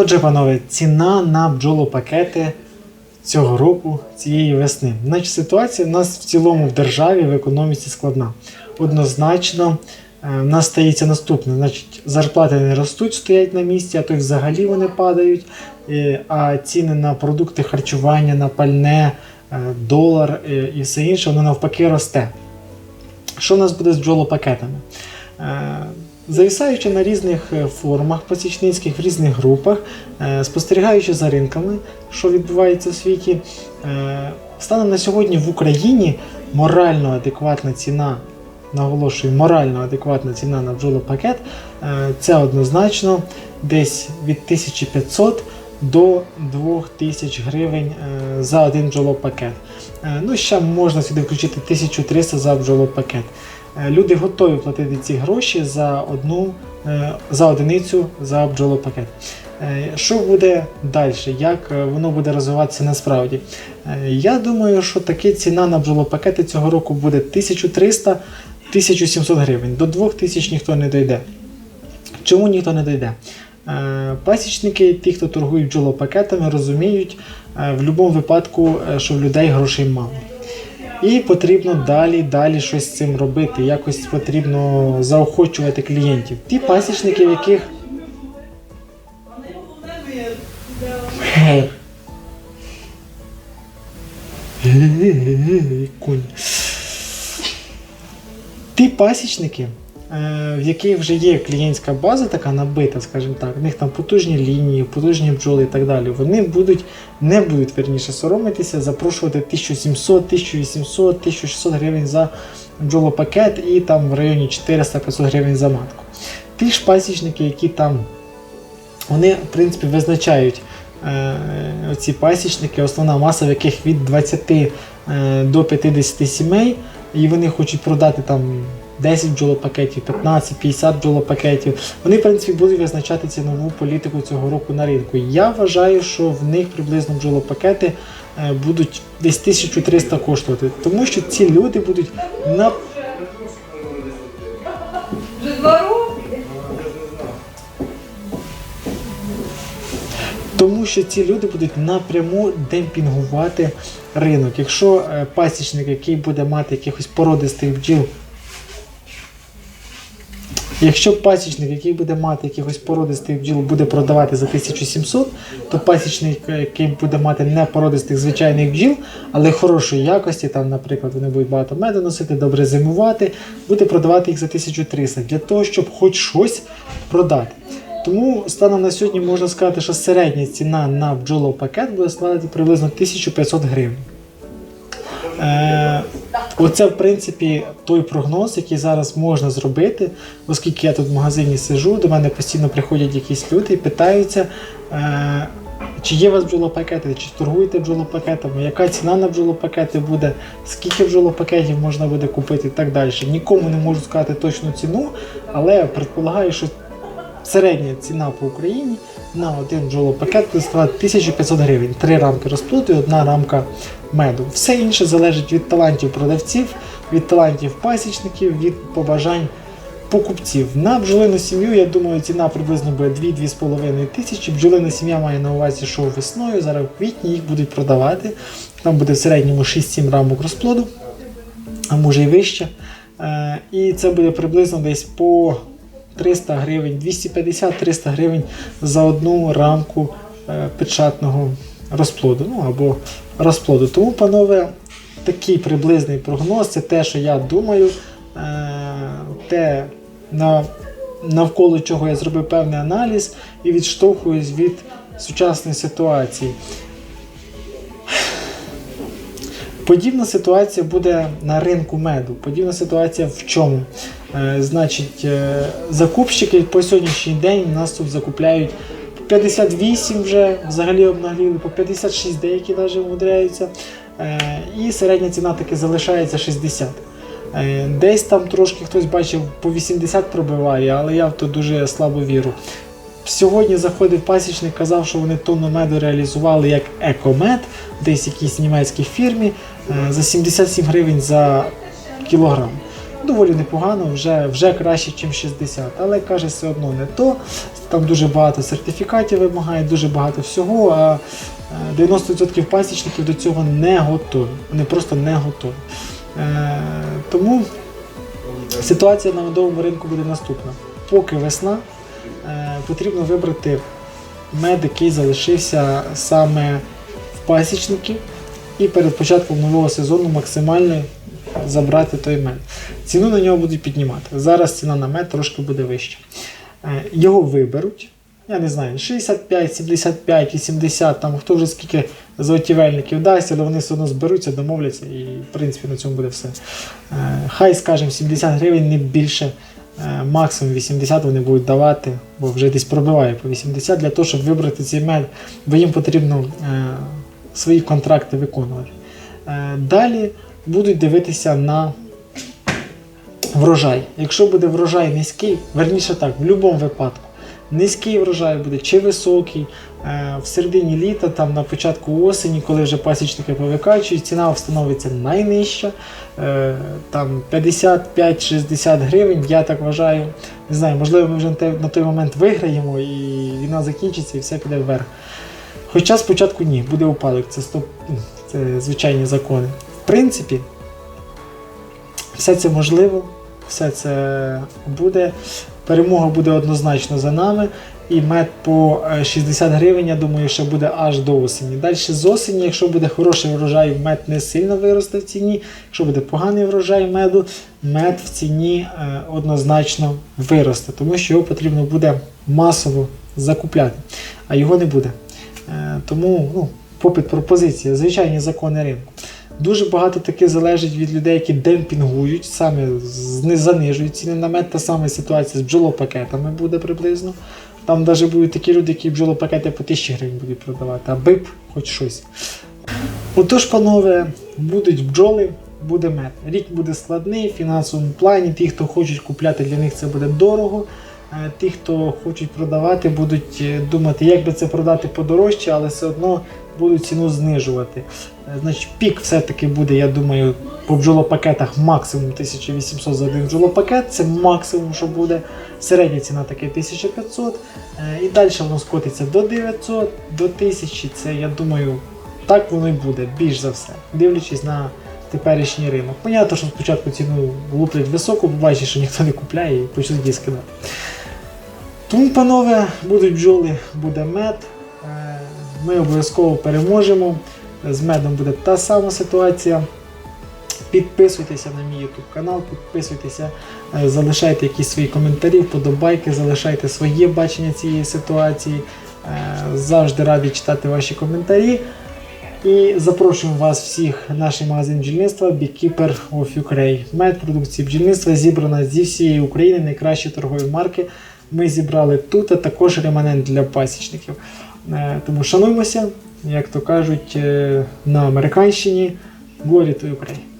Отже, панове, ціна на бджолопакети цього року, цієї весни. Значить, ситуація в нас в цілому в державі в економіці складна. Однозначно, е, в нас стається наступне. Значить, зарплати не ростуть, стоять на місці, а то й взагалі вони падають. А ціни на продукти харчування, на пальне, е, долар е, і все інше, воно навпаки росте. Що в нас буде з бджолопакетами? Завісаючи на різних е, форумах посічницьких, в різних групах, е, спостерігаючи за ринками, що відбувається в світі, е, станом на сьогодні в Україні морально адекватна ціна, наголошую, морально адекватна ціна на бджолопакет це однозначно десь від 1500 до 2000 гривень за один бджолопакет. Ну, ще можна сюди включити 1300 за бджолопакет. Е, Люди готові платити ці гроші за одну е, за одиницю за бджолопакет. Е, Що буде далі? Як воно буде розвиватися насправді? Я думаю, що таки ціна на бджолопакети цього року буде 1300-1700 гривень. До 2000 ніхто не дойде. Чому ніхто не дойде? Пасічники, ті, хто торгують бджолопакетами, розуміють в будь-якому випадку, що в людей грошей мало. І потрібно далі, далі щось з цим робити. Якось потрібно заохочувати клієнтів. Ті пасічники, в яких. Ті пасічники, в яких вже є клієнтська база, така набита, скажімо так, в них там потужні лінії, потужні бджоли і так далі, вони будуть, не будуть верніше соромитися, запрошувати 1700, 1800, 1600 гривень за бджолопакет і там в районі 400-500 гривень за матку. Ті ж пасічники, які там, вони, в принципі, визначають е, ці пасічники, основна маса, в яких від 20 е, до 50 сімей, і вони хочуть продати там 10 бджолопакетів, 15, 50 бджолопакетів. Вони, в принципі, будуть визначати цінову політику цього року на ринку. Я вважаю, що в них приблизно бджолопакети е, будуть десь 1300 коштувати, тому що ці люди будуть на. Тому що ці люди будуть напряму демпінгувати ринок. Якщо е, пасічник, який буде мати якихось породистих бджіл, якщо пасічник, який буде мати якихось породистих бджіл, буде продавати за 1700, то пасічник, який буде мати не породистих звичайних бджіл, але хорошої якості, там, наприклад, вони будуть багато меду носити, добре зимувати, буде продавати їх за 1300 для того, щоб хоч щось продати. Тому станом на сьогодні можна сказати, що середня ціна на бджолопакет буде складати приблизно 1500 гривень. Е, оце, в принципі, той прогноз, який зараз можна зробити, оскільки я тут в магазині сижу, до мене постійно приходять якісь люди і питаються, е, чи є у вас бджолопакети, чи торгуєте бджолопакетами, яка ціна на бджолопакети буде, скільки бджолопакетів можна буде купити і так далі. Нікому не можу сказати точну ціну, але предполагаю, що середня ціна по Україні на один бджолопакет буде складати 1500 гривень. Три рамки розплоду і одна рамка меду. Все інше залежить від талантів продавців, від талантів пасічників, від побажань покупців. На бджолину сім'ю, я думаю, ціна приблизно буде 2-2,5 тисячі. Бджолина сім'я має на увазі, що весною, зараз в квітні їх будуть продавати. Там буде в середньому 6-7 рамок розплоду, а може і вище. Е, І це буде приблизно десь по 300 гривень, 250-300 гривень за одну рамку е, печатного розплоду, ну або розплоду. Тому, панове, такий приблизний прогноз, це те, що я думаю, е, те, на, навколо чого я зробив певний аналіз і відштовхуюсь від сучасної ситуації. Подібна ситуація буде на ринку меду. Подібна ситуація в чому? Е, значить, е, закупщики по сьогоднішній день у нас тут закупляють по 58 вже взагалі обнагліли, по 56 деякі навіть умудряються. Е, і середня ціна таки залишається 60. Е, Десь там трошки хтось бачив по 80 пробиває, але я в то дуже слабо вірю. Сьогодні заходив пасічник, казав, що вони тонну меду реалізували як екомед, десь якійсь німецькій фірмі е, за 77 гривень за кілограм. доволі непогано, вже, вже краще, ніж 60. Але каже, все одно не то. Там дуже багато сертифікатів вимагає, дуже багато всього. А е, 90% пасічників до цього не готові. Вони просто не готові. Е, тому ситуація на медовому ринку буде наступна. Поки весна, е, потрібно вибрати мед, який залишився саме в пасічників, і перед початком нового сезону максимально забрати той мед. Ціну на нього будуть піднімати. Зараз ціна на мед трошки буде вища. Е, Його виберуть. Я не знаю, 65, 75, 80, там хто вже скільки заготівельників дасть, але вони все одно зберуться, домовляться і в принципі на цьому буде все. Е, Хай, скажімо, 70 гривень не більше, е, максимум 80 вони будуть давати, бо вже десь пробиває по 80 для того, щоб вибрати цей мед, бо їм потрібно е, свої контракти виконувати. Е, Далі будуть дивитися на врожай. Якщо буде врожай низький, верніше так, в будь-якому випадку. Низький врожай буде чи високий, е, в середині літа, там на початку осені, коли вже пасічники повикачують, ціна встановиться найнижча, е, там 55-60 гривень, я так вважаю. Не знаю, можливо, ми вже на той момент виграємо і війна закінчиться і все піде вверх. Хоча спочатку ні, буде упадок, це, стоп, це звичайні закони. В принципі, все це можливо, все це буде. Перемога буде однозначно за нами. І мед по е, 60 гривень, я думаю, що буде аж до осені. Далі з осені, якщо буде хороший врожай, мед не сильно виросте в ціні. Якщо буде поганий врожай меду, мед в ціні е, однозначно виросте, тому що його потрібно буде масово закупляти, а його не буде. Е, Тому ну, попит пропозиція, звичайні закони ринку. Дуже багато таки залежить від людей, які демпінгують, саме занижують ціни на мед. Та сама ситуація з бджолопакетами буде приблизно. Там навіть будуть такі люди, які бджолопакети по 1000 гривень будуть продавати, аби б хоч щось. Отож, панове, будуть бджоли, буде мед. Рік буде складний в фінансовому плані. Ті, хто хочуть купляти, для них це буде дорого. Е, Ті, хто хочуть продавати, будуть е, думати, як би це продати подорожче, але все одно будуть ціну знижувати. Е, Значить, пік все-таки буде, я думаю, по бджолопакетах максимум 1800 за один бджолопакет. Це максимум, що буде. Середня ціна таки 1500. Е, І далі воно скотиться до 900, до 1000. Це, я думаю, так воно і буде, більш за все, дивлячись на теперішній ринок. Понятно, що спочатку ціну луплять високу, побачиш, що ніхто не купляє і почнуть її скидати. Тому, панове, будуть бджоли, буде мед. Ми обов'язково переможемо. З медом буде та сама ситуація. Підписуйтеся на мій YouTube канал, підписуйтеся, е, залишайте якісь свої коментарі, вподобайки, залишайте своє бачення цієї ситуації. Е, Завжди радий читати ваші коментарі. І запрошуємо вас всіх в наш магазин бджільництва Beekeeper of Ukraine. Мед продукції бджільництва зібрана зі всієї України, найкращі торгові марки. Ми зібрали тут, а також реманент для пасічників. Е, Тому шануймося, як то кажуть, е, на американщині. Glory to Ukraine!